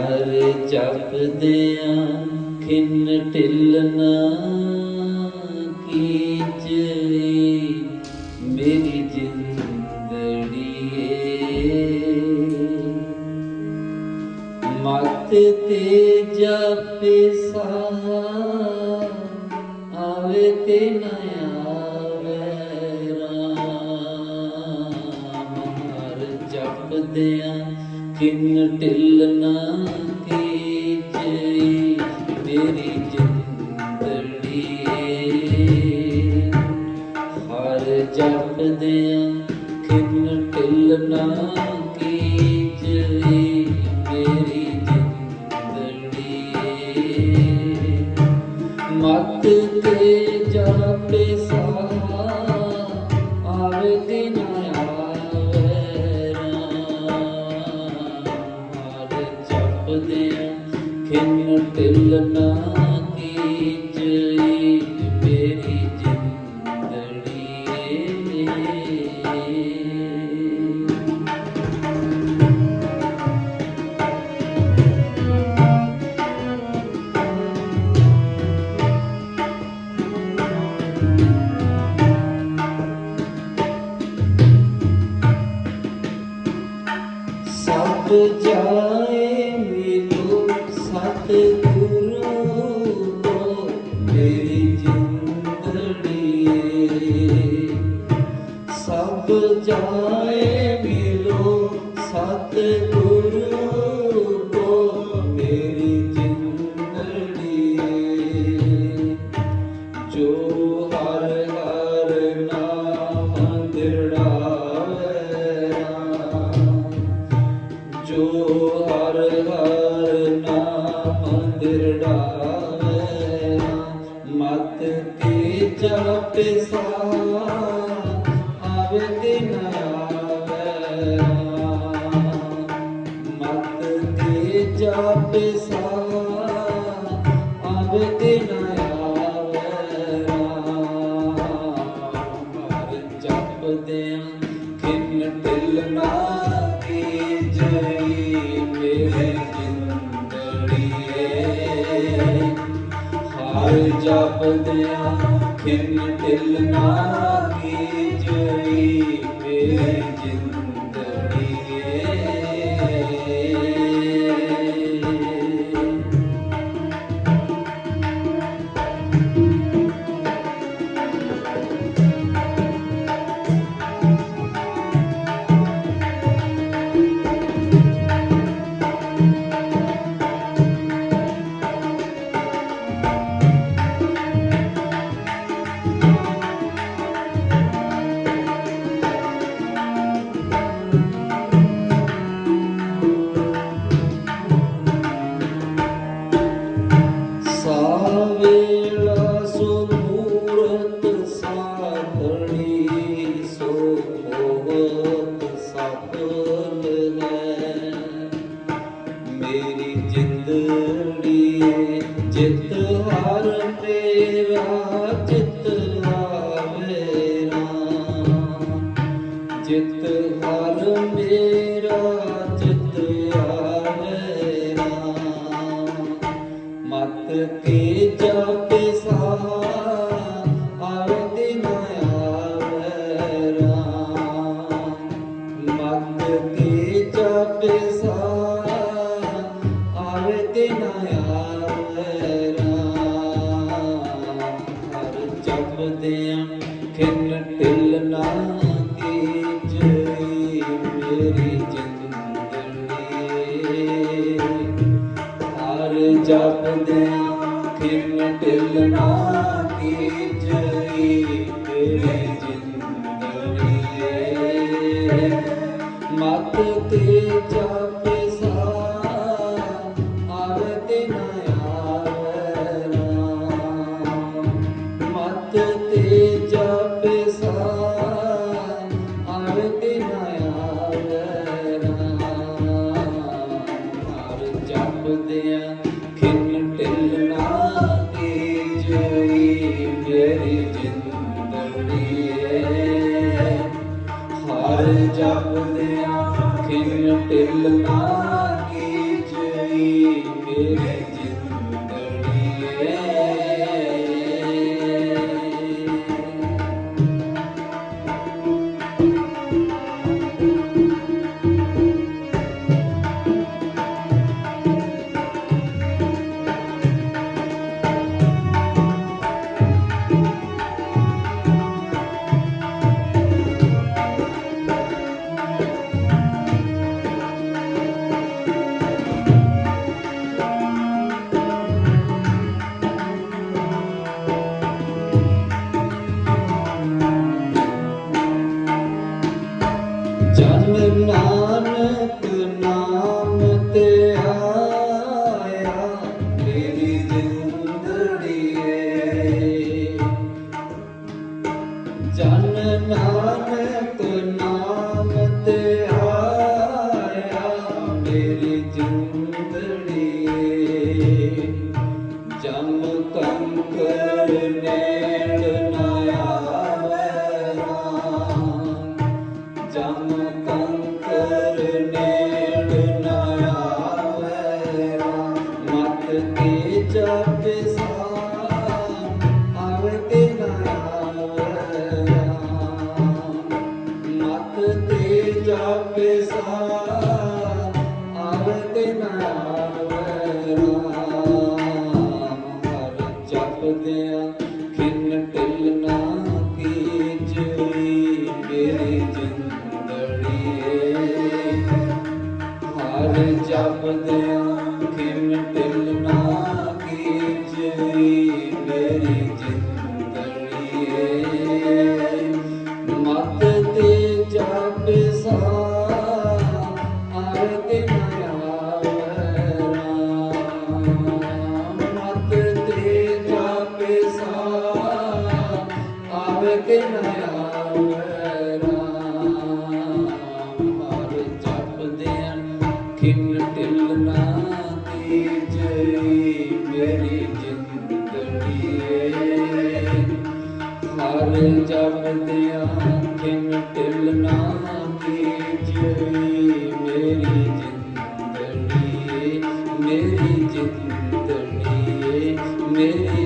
ਹਰ ਜਪਦਿਆਂ ਖਿੰਨ ਢਿਲਨਾ ਕੀਚਈ ਮੇਰੀ ਜਿੰਦੜੀਏ, ਮਤ ਤੇ ਜਾਪੇ ਸਾਹਾ ਆਵੇ ਤੇ ਨਾ ਆਵੇ ਰਾਮ। ਹਰ ਜਪਦਿਆਂ ਕਿਨ ਢਿਲਨਾ ਕੀਚਈ ਮੇਰੀ ਜਿੰਦੜੀਏ ਹਰ ਜਪਦਿਆਂ ਖਿੰਨ ਢਿਲਨਾ ਕੀਚਈ ਮੇਰੀ ਜਿੰਦੜੀਏ ਮਤ ਤੇ ਜਾਪੇ ਸਭ ਜਾਏ ਮਿਲੋ ਸਤਿਗੁਰੂ ਤੋਂ ਮੇਰੀ ਜਿੰਦੜੀਏ। ਸਭ ਜਾਏ ਮਿਲੋ ਸਤਿਗੁਰੂ ਤੇ ਜਪੇ ਸਾ ਆਵੇ ਤੇ ਨ ਆਵੇ ਹਰ ਜਪਦਿਆਂ ਖਿੰਨ ਢਿਲਨਾ ਕੀ ਜਈ ਮੇਰੇ ਜਿੰਦੜੀਏ। ਹਰ ਜਪਦਿਆਂ ਖਿੰਨ ਢਿਲਨਾ ਕੀ ਹਰ ਜਪਦਿਆਂ ਖਿੰਨ ਢਿਲਨਾ ਕੀ ਜਈ ਮੇਰੀ ਜਿੰਦੜੀਏ ਹਰ ਜਪਦਿਆਂ ਖਿੰਨ ਢਿਲਨਾ ਕੀ ਜਈ ਮੇਰੀ ਜਿੰਦੜੀਏ ਮਤ ਤੇ ਜਾ ਹਰ ਕੇ ਜਾਪੇ ਜਪਦਿਆਂ ਕਿਨ ਟਿਲ ਨਾ ਕੀਜਈ ਮੇਰੀ ਜਿੰਦੜੀ ਮੇਰੀ ਜਿੰਦੜੀ ਮੇਰੀ